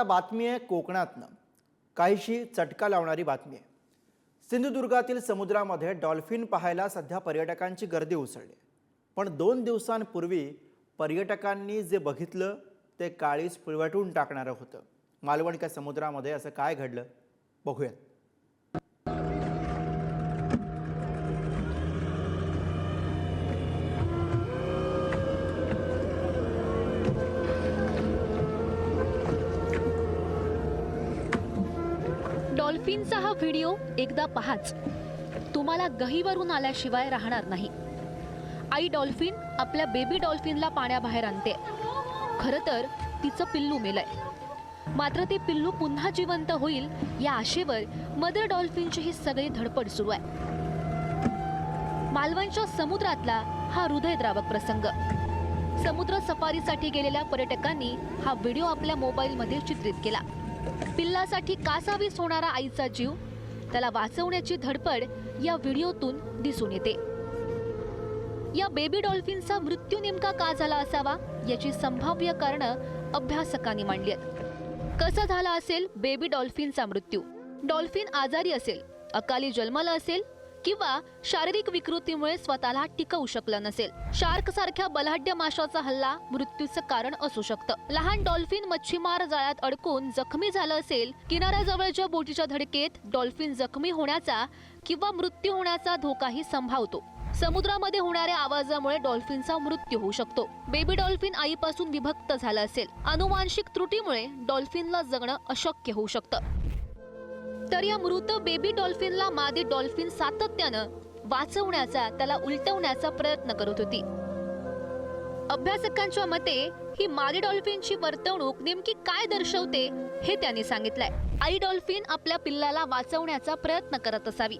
आता बातमी आहे कोकणातनं. काहीशी चटका लावणारी बातमी आहे. सिंधुदुर्गातील समुद्रामध्ये डॉल्फिन पाहायला सध्या पर्यटकांची गर्दी उसळली. पण दोन दिवसांपूर्वी पर्यटकांनी जे बघितलं ते काळीच पिळवटून टाकणारं होतं. मालवणच्या समुद्रामध्ये असं काय घडलं? बघूयात. डॉल्फिनचा हा व्हिडिओ एकदा पहाच. तुम्हाला गहीवरून आल्याशिवाय राहणार नाही. आई डॉल्फिन आपल्या बेबी डॉल्फिनला पाण्याबाहेर आणते. खरं तर तिचं पिल्लू मेलंय. मात्र ते पिल्लू पुन्हा जिवंत होईल या आशेवर मदर डॉल्फिनची ही सगळी धडपड सुरू आहे. मालवणच्या समुद्रातला हा हृदयद्रावक प्रसंग. समुद्र सफारीसाठी गेलेल्या पर्यटकांनी हा व्हिडिओ आपल्या मोबाईलमध्ये चित्रित केला. पिल्लासाठी कासावीस होणारा आईचा जीव. त्याला वाचवण्याची धडपड या व्हिडिओतून दिसून येते. या बेबी डॉल्फिनचा मृत्यू नेमका का झाला असावा याची संभाव्य कारणं अभ्यासकांनी मांडली आहेत. कसा झाला असेल बेबी डॉल्फिनचा मृत्यू? डॉल्फिन आजारी असेल अकाली जन्माला असेल किंवा शारीरिक विकृतीमुळे स्वतःला टिकवू शकलं नसेल. शार्क सारख्या बलाढ्य माशाचा हल्ला मृत्यूचं कारण असू शकतं. लहान डॉल्फिन मच्छीमार जाळ्यात अडकून जखमी झालं असेल किनाऱ्याजवळच्या बोटीच्या धडकेत डॉल्फिन जखमी होण्याचा किंवा मृत्यू होण्याचा धोकाही संभावतो. समुद्रामध्ये होणाऱ्या आवाजामुळे डॉल्फिनचा मृत्यू होऊ शकतो. बेबी डॉल्फिन आईपासून विभक्त झालं असेल. अनुवांशिक त्रुटीमुळे डॉल्फिनला जगणं अशक्य होऊ शकतं. तर या मृत बेबी डॉल्फिनला मादी डॉल्फिन सातत्यानं वाचवण्याचा त्याला उलटवण्याचा प्रयत्न करत होती. अभ्यासकांच्या मते ही मादी डॉल्फिनची वर्तवणूक नेमकी काय दर्शवते हे त्यांनी सांगितलंय. आई डॉल्फिन आपल्या पिल्लाला वाचवण्याचा प्रयत्न करत असावी.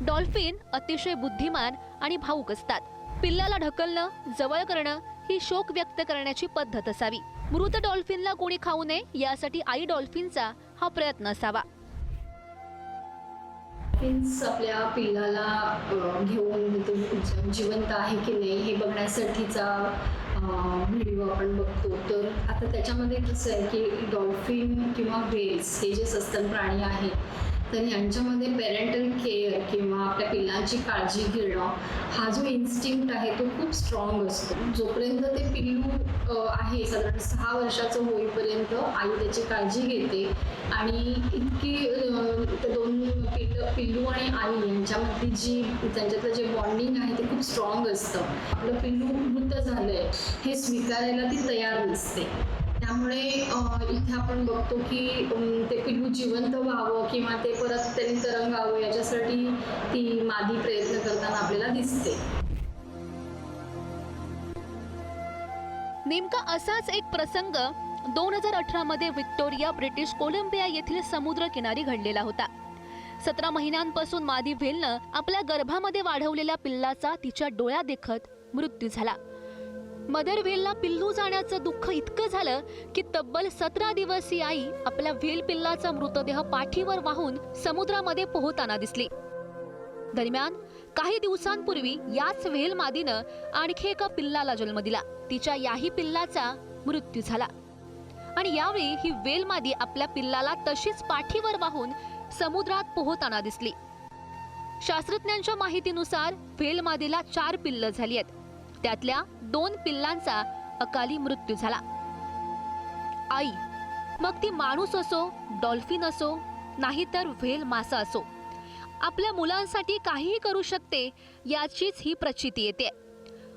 डॉल्फिन अतिशय बुद्धिमान आणि भाऊक असतात. पिल्लाला ढकलणं जवळ करणं ही शोक व्यक्त करण्याची पद्धत असावी. मृत डॉल्फिनला कोणी खाऊ नये यासाठी आई डॉल्फिनचा हा प्रयत्न असावा. डॉल्फिन्स आपल्या पिल्लाला घेऊन ते जिवंत आहे की नाही हे बघण्यासाठीचा व्हिडिओ आपण बघतो. तर आता त्याच्यामध्ये कसं आहे की डॉल्फिन किंवा व्हेल्स हे जे सस्तन प्राणी आहेत तर यांच्यामध्ये पेरेंटल केअर किंवा आपल्या पिल्लांची काळजी घेणं हा जो इन्स्टिंक्ट आहे तो खूप स्ट्रॉंग असतो. जोपर्यंत ते पिल्लू आहे साधारण सहा वर्षाचं होईपर्यंत आई त्याची काळजी घेते आणि इतकी फक्त ते दोन पिल्ल पिल्लू आणि आई यांच्यामधली जी त्यांच्यातलं जे बॉन्डिंग आहे ते खूप स्ट्रॉंग असतं. आपलं पिल्लू मृत झालंय हे स्वीकारायला ती तयार नसते. त्यामुळे इथे आपण बघतो की ते पिल्लू जिवंत व्हावं किंवा ते परत त्यांनी तरंगावं याच्यासाठी ती मादी प्रयत्न करताना आपल्याला दिसते. नेमका असाच एक प्रसंग दोन हजार अठरा मध्ये व्हिक्टोरिया ब्रिटिश कोलंबिया येथील समुद्र किनारी घडलेला होता. सतरा महिन्यांपासून मादी व्हेलनं आपल्या गर्भामध्ये वाढवलेल्या पिल्लाचा तिच्या डोळ्या देखत मृत्यू झाला. मदर व्हेलला पिल्लू जाण्याचं दुःख इतकं झालं की तब्बल सतरा दिवस ही आई आपल्या व्हेल पिल्लाचा मृतदेह पाठीवर वाहून समुद्रामध्ये पोहताना दिसली. दरम्यान काही दिवसांपूर्वी याच व्हेल मादीनं आणखी एका पिल्लाला जन्म दिला. तिच्या याही पिल्लाचा मृत्यू झाला. आणि यावेळी ही वेलमादी आपल्या पिल्लाला तशीच पाठीवर वाहून समुद्रात पोहताना दिसली. शास्त्रज्ञांच्या माहितीनुसार वेलमादीला चार पिल्ल झाली आहेत. त्यातल्या दोन पिल्लांचा अकाली मृत्यू झाला. आई मग ती माणूस असो डॉल्फिन असो नाहीतर व्हेल मासा असो आपल्या मुलांसाठी काहीही करू शकते याचीच ही प्रचिती येते.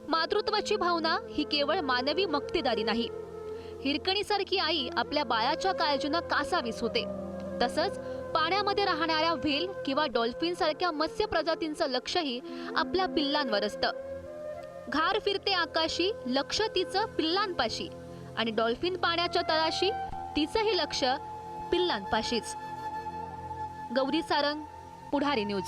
मातृत्वाची भावना ही केवळ मानवी मक्तेदारी नाही. हिरकणीसारखी आई आपल्या बाळाच्या काळजीनं कासावीस होते. तसंच पाण्यामध्ये राहणाऱ्या व्हेल किंवा डॉल्फिन सारख्या मत्स्य प्रजातींचं लक्षही आपल्या पिल्लांवर असतं. घार फिरते आकाशी लक्ष तिचं पिल्लांपाशी. आणि डॉल्फिन पाण्याच्या तळाशी तिचंही लक्ष पिल्लांपाशीच. गौरी सारंग पुढारी न्यूज.